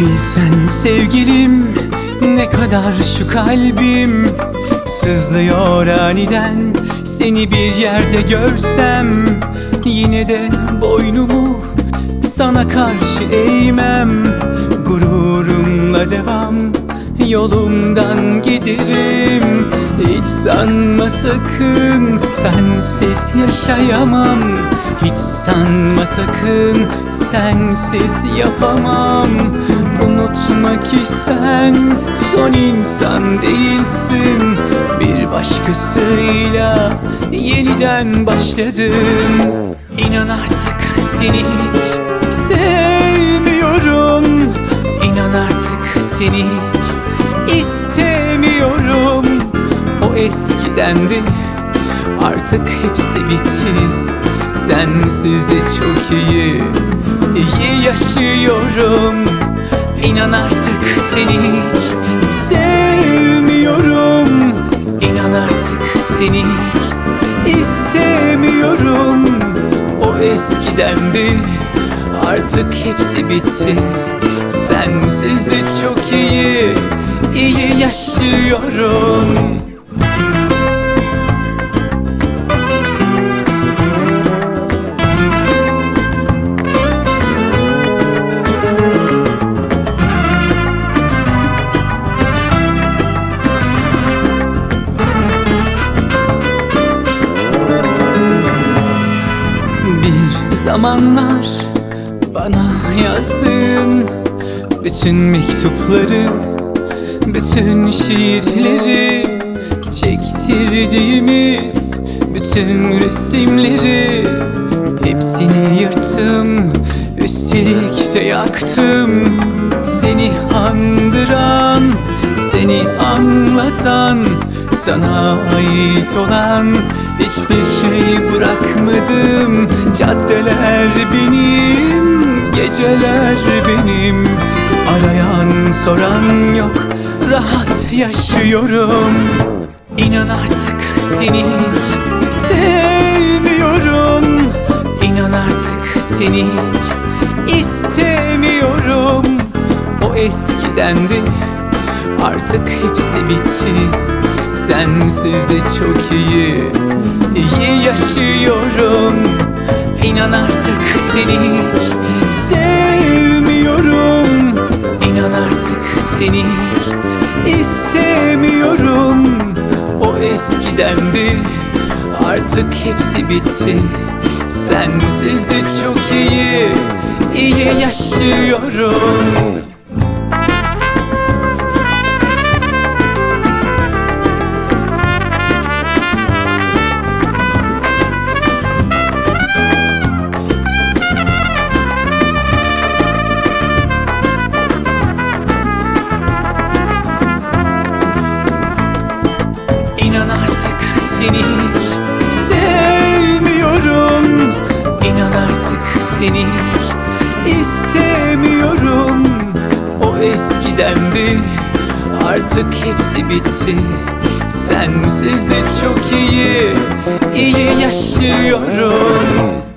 Bilsen sevgilim ne kadar şu kalbim Sızlıyor aniden. Seni bir yerde görsem Yine de boynumu sana karşı eğmem. Gururumla devam yolumdan giderim. Hiç sanma sakın sensiz yaşayamam Hiç sanma sakın sensiz yapamam. Unutma ki sen son insan değilsin. Bir başkasıyla yeniden başladım. İnan artık seni hiç sevmiyorum. İnan artık seni hiç istemiyorum. O eskidendi artık hepsi bitti Sensiz de çok iyi, iyi yaşıyorum. İnan artık seni hiç sevmiyorum. İnan artık seni hiç istemiyorum. O eskidendi. Artık hepsi bitti. Sensiz de çok iyi, iyi yaşıyorum zamanlar bana yazdığın bütün mektupları, bütün şiirleri, çektirdiğimiz bütün resimleri hepsini yırttım, üstelik de yaktım. Anlatan, sana ait olan hiçbir şey bırakmadım. Caddeler benim, geceler benim. Arayan soran yok, rahat yaşıyorum. İnan artık seni hiç sevmiyorum. İnan artık seni hiç istemiyorum. O eskidendi artık hepsi bitti. Sensiz de çok iyi, iyi yaşıyorum. İnan artık seni hiç sevmiyorum. İnan artık seni hiç istemiyorum. O eskidendi artık hepsi bitti. Sensiz de çok iyi, iyi yaşıyorum. Seni hiç sevmiyorum. İnan artık seni hiç istemiyorum. O eskidendi artık hepsi bitti. Sensiz de çok iyi, iyi yaşıyorum